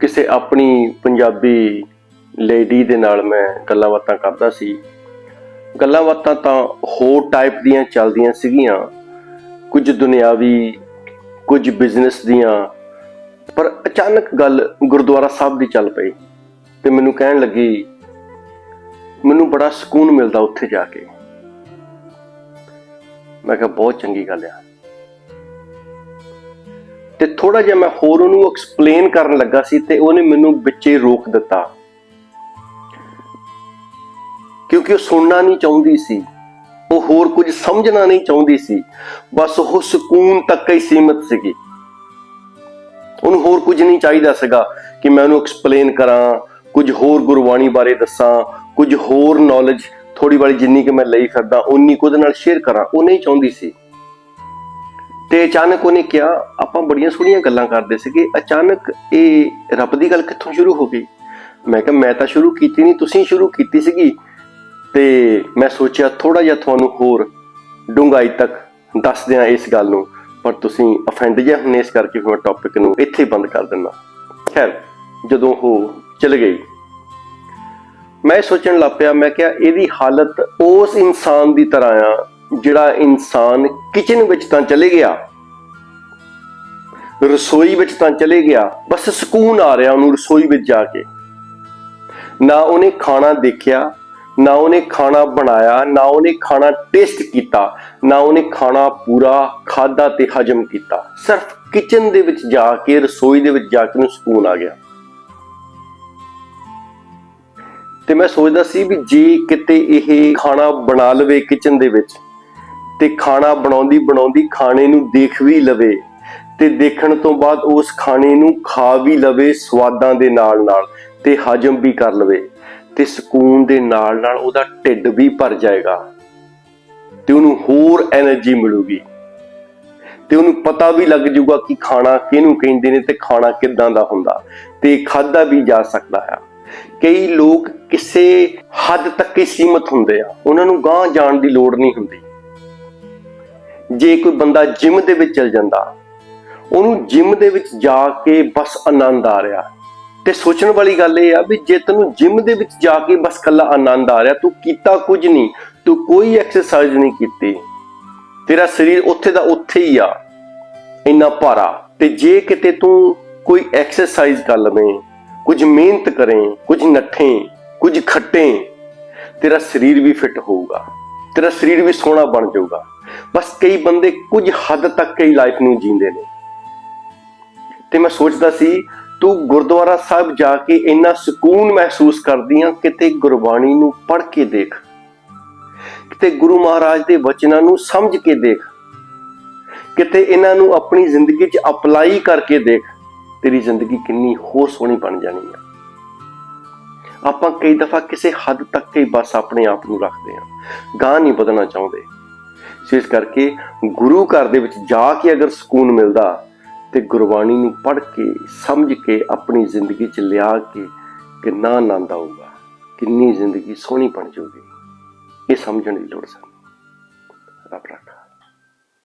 ਕਿਸੇ ਆਪਣੀ ਪੰਜਾਬੀ ਲੇਡੀ ਦੇ ਨਾਲ ਮੈਂ ਗੱਲਾਂ ਬਾਤਾਂ ਕਰਦਾ ਸੀ। ਗੱਲਾਂ ਬਾਤਾਂ ਤਾਂ ਹੋਰ ਟਾਈਪ ਦੀਆਂ ਚੱਲਦੀਆਂ ਸੀਗੀਆਂ। ਕੁਝ ਦੁਨਿਆਵੀ, ਕੁਝ ਬਿਜ਼ਨਸ ਦੀਆਂ। ਪਰ ਅਚਾਨਕ ਗੱਲ ਗੁਰਦੁਆਰਾ ਸਾਹਿਬ ਦੀ ਚੱਲ ਪਈ ਤੇ ਮੈਨੂੰ ਕਹਿਣ ਲੱਗੀ, ਮੈਨੂੰ ਬੜਾ ਸਕੂਨ ਮਿਲਦਾ ਉੱਥੇ ਜਾ ਕੇ। ਮੈਂ ਕਿਹਾ, ਬਹੁਤ ਚੰਗੀ ਗੱਲ ਆ। ਤੇ ਥੋੜਾ ਜਿਹਾ ਮੈਂ ਹੋਰ ਉਹਨੂੰ ਐਕਸਪਲੇਨ ਕਰਨ ਲੱਗਾ ਸੀ ਤੇ ਉਹਨੇ ਮੈਨੂੰ ਵਿੱਚੇ ਰੋਕ ਦਿੱਤਾ। ਕਿਉਂਕਿ ਉਹ ਸੁਣਨਾ ਨਹੀਂ ਚਾਹੁੰਦੀ ਸੀ। ਉਹ ਹੋਰ ਕੁਝ ਸਮਝਣਾ ਨਹੀਂ ਚਾਹੁੰਦੀ ਸੀ। ਬਸ ਉਹ ਸਕੂਨ ਤੱਕ ਹੀ ਸੀਮਿਤ ਸੀਗੀ। ਉਹਨੂੰ ਹੋਰ ਕੁਝ ਨਹੀਂ ਚਾਹੀਦਾ ਸੀਗਾ ਕਿ ਮੈਂ ਉਹਨੂੰ ਐਕਸਪਲੇਨ ਕਰਾਂ, ਕੁਝ ਹੋਰ ਗੁਰਬਾਣੀ ਬਾਰੇ ਦੱਸਾਂ, ਕੁਝ ਹੋਰ ਨੌਲੇਜ ਥੋੜੀ ਵਾਲੀ ਜਿੰਨੀ ਕਿ ਮੈਂ ਲਈ ਫਿਰਦਾ ਉਨੀ ਕੁ ਉਹਦੇ ਨਾਲ ਸ਼ੇਅਰ ਕਰਾਂ। ਉਹ ਨਹੀਂ ਚਾਹੁੰਦੀ ਸੀ। ਤੇ ਅਚਾਨਕ ਉਹਨੇ ਕਿਹਾ, ਆਪਾਂ ਬੜੀਆਂ ਸੋਹਣੀਆਂ ਗੱਲਾਂ ਕਰਦੇ ਸੀਗੇ, ਅਚਾਨਕ ਇਹ ਰੱਬ ਦੀ ਗੱਲ ਕਿੱਥੋਂ ਸ਼ੁਰੂ ਹੋ ਗਈ? ਮੈਂ ਕਿਹਾ, ਮੈਂ ਤਾਂ ਸ਼ੁਰੂ ਕੀਤੀ ਨਹੀਂ, ਤੁਸੀਂ ਸ਼ੁਰੂ ਕੀਤੀ ਸੀਗੀ। ਤੇ ਮੈਂ ਸੋਚਿਆ ਥੋੜਾ ਜਿਹਾ ਤੁਹਾਨੂੰ ਹੋਰ ਡੂੰਘਾਈ ਤੱਕ ਦੱਸ ਦਿਆਂ ਇਸ ਗੱਲ ਨੂੰ, ਪਰ ਤੁਸੀਂ ਅਫੈਂਡ ਜਿਹਾ ਹੁੰਨੇ ਇਸ ਕਰਕੇ ਫਿਰ ਮੈਂ ਟੌਪਿਕ ਨੂੰ ਇੱਥੇ ਬੰਦ ਕਰ ਦਿੰਦਾ। ਖੈਰ, ਜਦੋਂ ਉਹ ਚਲ ਗਈ, ਮੈਂ ਸੋਚਣ ਲੱਗ ਪਿਆ, ਮੈਂ ਕਿਹਾ, ਇਹਦੀ ਹਾਲਤ ਉਸ ਇਨਸਾਨ ਦੀ ਤਰ੍ਹਾਂ ਆ ਜਿਹੜਾ ਇਨਸਾਨ ਕਿਚਨ ਵਿੱਚ ਤਾਂ ਚਲੇ ਗਿਆ, ਰਸੋਈ ਵਿੱਚ ਤਾਂ ਚਲੇ ਗਿਆ, ਬਸ ਸਕੂਨ ਆ ਰਿਹਾ ਉਹਨੂੰ ਰਸੋਈ ਵਿੱਚ ਜਾ ਕੇ। ਨਾ ਉਹਨੇ ਖਾਣਾ ਦੇਖਿਆ, ਨਾ ਉਹਨੇ ਖਾਣਾ ਬਣਾਇਆ, ਨਾ ਉਹਨੇ ਖਾਣਾ ਟੇਸਟ ਕੀਤਾ, ਨਾ ਉਹਨੇ ਖਾਣਾ ਪੂਰਾ ਖਾਦਾ ਤੇ ਹਜਮ ਕੀਤਾ। ਸਿਰਫ ਕਿਚਨ ਦੇ ਵਿੱਚ ਜਾ ਕੇ, ਰਸੋਈ ਦੇ ਵਿੱਚ ਜਾ ਕੇ ਉਹਨੂੰ ਸਕੂਨ ਆ ਗਿਆ। ਤੇ ਮੈਂ ਸੋਚਦਾ ਸੀ ਵੀ ਜੇ ਕਿਤੇ ਇਹ ਖਾਣਾ ਬਣਾ ਲਵੇ ਕਿਚਨ ਦੇ ਵਿੱਚ ਤੇ ਖਾਣਾ ਬਣਾਉਂਦੀ ਬਣਾਉਂਦੀ ਖਾਣੇ ਨੂੰ ਦੇਖ ਵੀ ਲਵੇ ਤੇ ਦੇਖਣ ਤੋਂ ਬਾਅਦ ਉਸ ਖਾਣੇ ਨੂੰ ਖਾ ਵੀ ਲਵੇ ਸਵਾਦਾਂ ਦੇ ਨਾਲ ਨਾਲ ਤੇ ਹਜਮ ਵੀ ਕਰ ਲਵੇ ਤੇ ਸਕੂਨ ਦੇ ਨਾਲ ਨਾਲ ਉਹਦਾ ਢਿੱਡ ਵੀ ਭਰ ਜਾਏਗਾ ਤੇ ਉਹਨੂੰ ਹੋਰ એનર્ਜੀ ਮਿਲੂਗੀ ਤੇ ਉਹਨੂੰ ਪਤਾ ਵੀ ਲੱਗ ਜਾਊਗਾ ਕਿ ਖਾਣਾ ਕਿਹਨੂੰ ਕਹਿੰਦੇ ਨੇ ਤੇ ਖਾਣਾ ਕਿੱਦਾਂ ਦਾ ਹੁੰਦਾ ਤੇ ਖਾਦਾ ਵੀ ਜਾ ਸਕਦਾ ਹੈ। ਕਈ ਲੋਕ ਕਿਸੇ ਹੱਦ ਤੱਕ ਹੀ ਸੀਮਤ ਹੁੰਦੇ ਆ। ਉਹਨਾਂ ਨੂੰ ਗਾਂਹ ਜਾਣ ਦੀ ਲੋੜ ਨਹੀਂ ਹੁੰਦੀ। ਜੇ ਕੋਈ ਬੰਦਾ ਜਿਮ ਦੇ ਵਿੱਚ ਚਲ ਜਾਂਦਾ, ਉਹਨੂੰ ਜਿਮ ਦੇ ਵਿੱਚ ਜਾ ਕੇ ਬਸ ਆਨੰਦ ਆ ਰਿਹਾ। ਤੇ ਸੋਚਣ ਵਾਲੀ ਗੱਲ ਇਹ ਆ ਵੀ ਜੇ ਤੈਨੂੰ ਜਿਮ ਦੇ ਵਿੱਚ ਜਾ ਕੇ ਬਸ ਕੱਲਾ ਆਨੰਦ ਆ ਰਿਹਾ, ਤੂੰ ਕੀਤਾ ਕੁਝ ਨਹੀਂ, ਤੂੰ ਕੋਈ ਐਕਸਰਸਾਈਜ਼ ਨਹੀਂ ਕੀਤੀ। ਤੇਰਾ ਸਰੀਰ ਉੱਥੇ ਦਾ ਉੱਥੇ ਹੀ ਆ, ਇੰਨਾ ਭਾਰਾ। ਤੇ ਜੇ ਕਿਤੇ ਤੂੰ ਕੋਈ ਐਕਸਰਸਾਈਜ਼ ਕਰ ਲਵੇਂ, ਕੁਝ ਮਿਹਨਤ ਕਰੇ, ਕੁਝ ਨੱਠੇ, ਕੁਝ ਖੱਟੇ, ਤੇਰਾ ਸਰੀਰ ਵੀ ਫਿੱਟ ਹੋਊਗਾ, ਤੇਰਾ ਸਰੀਰ ਵੀ ਸੋਹਣਾ ਬਣ ਜਾਊਗਾ। ਬਸ ਕਈ ਬੰਦੇ ਕੁਝ ਹੱਦ ਤੱਕ ਹੀ ਲਾਈਫ ਨੂੰ ਜੀਂਦੇ ਨੇ। ਤੇ ਮੈਂ ਸੋਚਦਾ ਸੀ, ਤੂੰ ਗੁਰਦੁਆਰਾ ਸਾਹਿਬ ਜਾ ਕੇ ਇੰਨਾ ਸਕੂਨ ਮਹਿਸੂਸ ਕਰਦੀ ਆ, ਕਿਤੇ ਗੁਰਬਾਣੀ ਨੂੰ ਪੜ੍ਹ ਕੇ ਦੇਖ। ਕਿਤੇ ਗੁਰੂ ਮਹਾਰਾਜ ਦੇ ਵਚਨਾਂ ਨੂੰ ਸਮਝ ਕੇ ਦੇਖ। ਕਿਤੇ ਇਹਨਾਂ ਨੂੰ ਆਪਣੀ ਜ਼ਿੰਦਗੀ 'ਚ ਅਪਲਾਈ ਕਰਕੇ ਦੇਖ, ਤੇਰੀ ਜ਼ਿੰਦਗੀ ਕਿੰਨੀ ਹੋਰ ਸੋਹਣੀ ਬਣ ਜਾਣੀ ਆ। ਆਪਾਂ ਕਈ ਦਫਾ ਕਿਸੇ ਹੱਦ ਤੱਕ ਹੀ ਬਸ ਆਪਣੇ ਆਪ ਨੂੰ ਰੱਖਦੇ ਆ। ਗਾਂ ਨਹੀਂ ਵਧਣਾ ਚਾਹੁੰਦੇ। ਸੋ ਇਸ ਕਰਕੇ ਗੁਰੂ ਘਰ ਦੇ ਵਿੱਚ ਜਾ ਕੇ ਅਗਰ ਸਕੂਨ ਮਿਲਦਾ ਤੇ ਗੁਰਬਾਣੀ ਨੂੰ ਪੜ੍ਹ ਕੇ, ਸਮਝ ਕੇ, ਆਪਣੀ ਜ਼ਿੰਦਗੀ 'ਚ ਲਿਆ ਕੇ ਕਿੰਨਾ ਆਨੰਦ ਆਊਗਾ, ਕਿੰਨੀ ਜ਼ਿੰਦਗੀ ਸੋਹਣੀ ਬਣ ਜਾਊਗੀ। ਇਹ ਸਮਝਣ ਦੀ ਲੋੜ ਸਾਨੂੰ। ਰੱਬ ਰੱਖਾ।